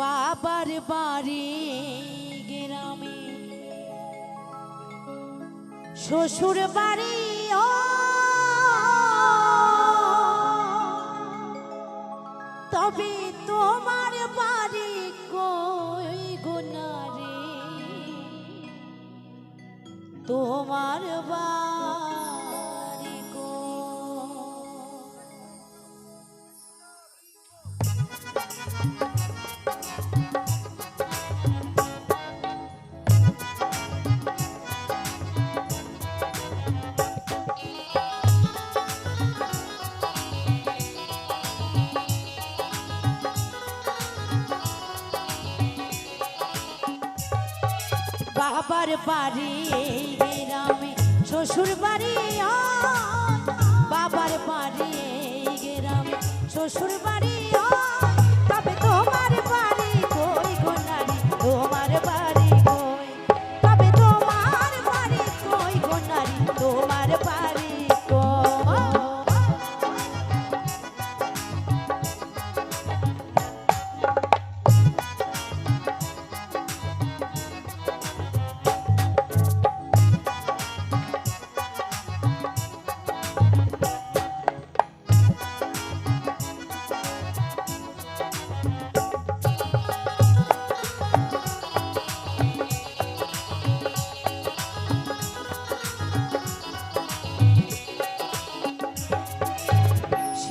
বাবার বাড়ি গ্রামে। শ্বশুর বাড়ি ও! তবে তোমার বাড়ি কই গুনারে তোমার বাড়ি বাবার বাড়ি এই গ্রামে শ্বশুর বাড়ি বাবার বাড়ি এই গ্রামে শ্বশুর বাড়ি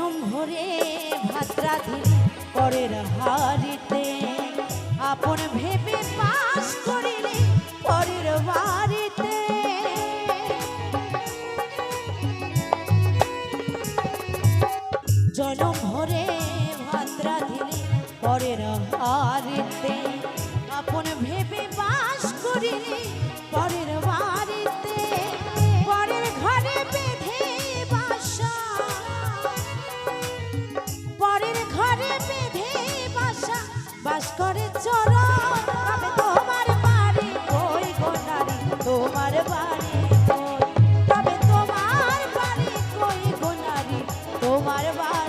জনম ভরে ভাত্রা ধীরে পরের হারিতে। আপন ভেবে পাস করিলে পরের বাড়িতে। জনম ভরে ভাত্রা পরের হারিতে তোমার বাড়ি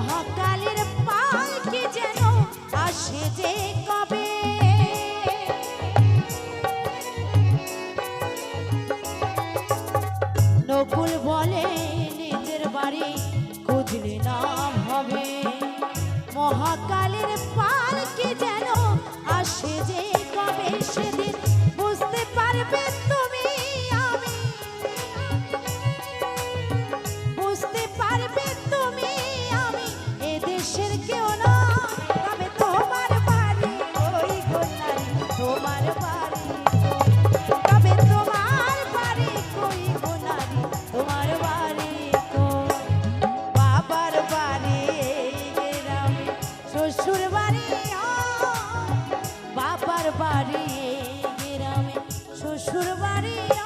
মহাকালের পালকি যেন আসে যে কবে? নকুল বলে, নিজের বাড়ি খুঁজলে নাম হবে। মহাকালের পালকি যেন আসে যে কবে? সেদিন বাড়ি গ্রামে শ্বশুর বাড়ি